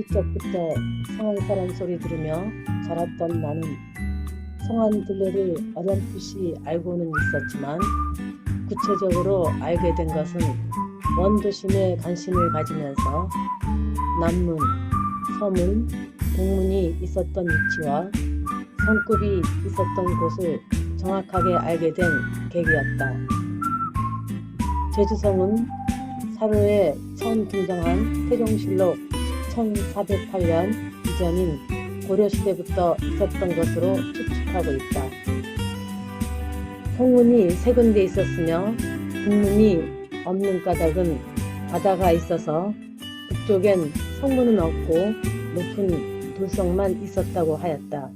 어릴 적부터 성안사람 소리 들으며 자랐던 나는 성안 둘레를 어렴풋이 알고는 있었지만 구체적으로 알게 된 것은 원도심에 관심을 가지면서 남문, 서문, 동문이 있었던 위치와 성급이 있었던 곳을 정확하게 알게 된 계기였다. 제주성은 사로에 처음 등장한 태종실록 1408년 이전인 고려시대부터 있었던 것으로 추측하고 있다. 성문이 세 군데 있었으며 북문이 없는 까닭은 바다가 있어서 북쪽엔 성문은 없고 높은 돌성만 있었다고 하였다.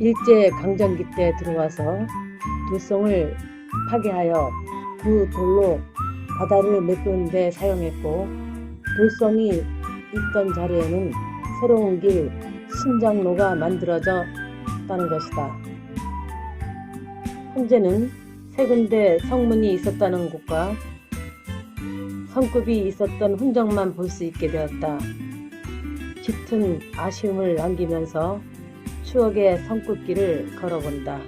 일제 강점기 때 들어와서 돌성을 파괴하여 그 돌로 바다를 메꾸는 데 사용했고 돌성이 있던 자리에는 새로운 길 신장로가 만들어졌다는 것이다. 현재는 세 군데 성문이 있었다는 곳과 성급이 있었던 흔적만 볼 수 있게 되었다. 짙은 아쉬움을 남기면서 추억의 성급길을 걸어본다.